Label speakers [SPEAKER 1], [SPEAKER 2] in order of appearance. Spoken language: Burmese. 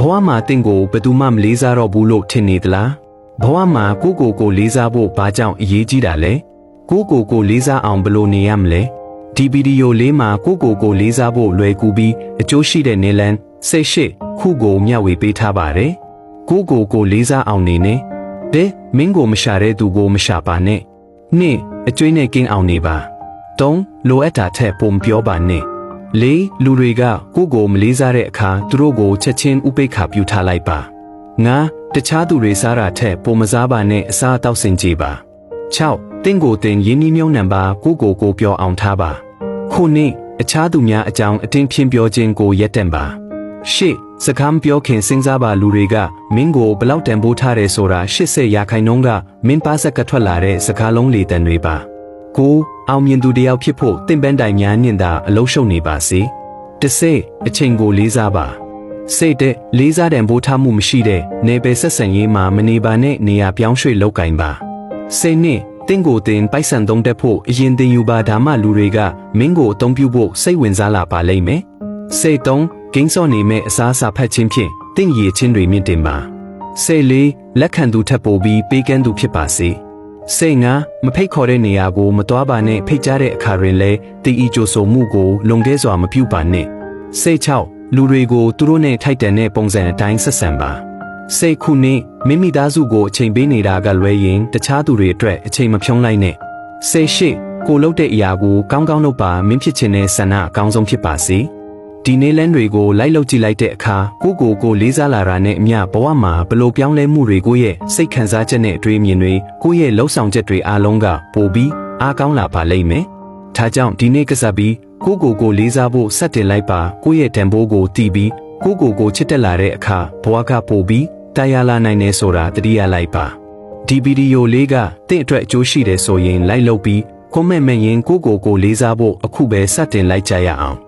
[SPEAKER 1] ဘဝမှာတင့်ကိုဘယ်သူမှမလေးစားတော့ဘူးလို့ထင်နေသလားဘဝမှာကိုကိုကိုလေးစားဖို့ဘာကြောင့်အရေးကြီးတာလဲကိုကိုကိုလေးစားအောင်ဘယ်လိုနေရမလဲဒီဗီဒီယိုလေးမှာကိုကိုကိုလေးစားဖို့လွယ်ကူပြီးအကျိုးရှိတဲ့နေလန်းစိတ်ရှိခုကိုမျှဝေပေးထားပါတယ်ကိုကိုကိုလေးစားအောင်နေနဲ့တဲ့မင်းကိုမရှာတဲ့သူကိုမရှာပါနဲ့နှစ်အကျွေးနဲ့ကင်းအောင်နေပါသုံးလိုအပ်တာထက်ပုံပြောပါနဲ့ လေးလူတွေကကိုကိုမလေးစားတဲ့အခါသူတို့ကိုချက်ချင်းဥပိ္ပခါပြုထားလိုက်ပါငါတခြားသူတွေစားတာထက်ပုံမစားပါနဲ့အစားအသောက်စင်ကြပါ6တင့်ကိုတင်ရင်းနှီးမြုံနှံပါကိုကိုကိုပြောအောင်ထားပါခုနှစ်အခြားသူများအကြောင်းအတင်းဖြင်းပြောခြင်းကိုရက်တန့်ပါရှစ်စကားမပြောခင်စဉ်းစားပါလူတွေကမင်းကိုဘလောက်တန်ဖိုးထားတယ်ဆိုတာ80ရာခိုင်နှုန်းကမင်းပါဆက်ကထွက်လာတဲ့စကားလုံးလေတံတွေပါ ကိုအောင်မြင်သူတယောက်ဖြစ်ဖို့တင့်ပန်းတိုင်များနှင့်သာအလုံးရှုံနေပါစေတစ်စိအချိန်ကိုလေးစားပါစိတ်တဲ့လေးစားတဲ့ဘိုးထားမှုမရှိတဲ့နေပယ်ဆက်ဆံရေးမှာမနေပါနဲ့နေရာပြောင်းရွှေ့လောက်ကင်ပါစိတ်နဲ့တင့်ကိုတင်ပိုက်ဆံသုံးတက်ဖို့အရင်တင်ယူပါဒါမှလူတွေကမင်းကိုအသုံးပြုဖို့စိတ်ဝင်စားလာပါလိမ့်မယ်စိတ်သုံးဂိမ်းစော့နေမဲ့အစားအစာဖတ်ခြင်းဖြင့်တင့်ရည်ချင်းတွေမြင့်တင်ပါစိတ်လေးလက်ခံသူထပ်ပိုပြီးပေးကမ်းသူဖြစ်ပါစေ စိတ်ငါမဖိတ်ခေါ်တဲ့နေရာကိုမတွားပါနဲ့ဖိတ်ကြားတဲ့အခါတွင်လည်းတီအီကြိုဆိုမှုကိုလုံခဲစွာမပြုပါနဲ့စိတ်ချောက်လူတွေကိုသူတို့နဲ့ထိုက်တန်တဲ့ပုံစံအတိုင်းဆက်ဆံပါစိတ်ခုနှစ်မိမိသားစုကိုအချိန်ပေးနေတာကလွဲရင်တခြားသူတွေအတွက်အချိန်မဖြုံးလိုက်နဲ့စိတ်ရှိကိုလုပ်တဲ့အရာကိုကောင်းကောင်းလုပ်ပါမင်းဖြစ်ခြင်းနဲ့ဆန္ဒအကောင်းဆုံးဖြစ်ပါစေ ဒီနေ့လန်းတွေကိုလိုက်လုပ်ကြည့်လိုက်တဲ့အခါကိုကိုကိုလေးစားလာတာနဲ့အမျှဘဝမှာဘလို့ပြောင်းလဲမှုတွေကိုရဲ့စိတ်ခံစားချက်နဲ့အတွေ့အမြင်တွေကိုယ့်ရဲ့လှုပ်ဆောင်ချက်တွေအားလုံးကပိုပြီးအားကောင်းလာပါလိမ့်မယ်။ဒါကြောင့်ဒီနေ့ကစားပြီးကိုကိုကိုလေးစားဖို့စက်တင်လိုက်ပါကိုယ့်ရဲ့တန်ဖိုးကိုတည်ပြီးကိုကိုကိုချစ်တက်လာတဲ့အခါဘဝကပိုပြီးတရားလာနိုင်နေဆိုတာတတိယလိုက်ပါဒီဗီဒီယိုလေးကတင့်အတွက်အကျိုးရှိတယ်ဆိုရင်လိုက်လုပ်ပြီးကွန်မန့်မရင်ကိုကိုကိုလေးစားဖို့အခုပဲစတင်လိုက်ကြရအောင်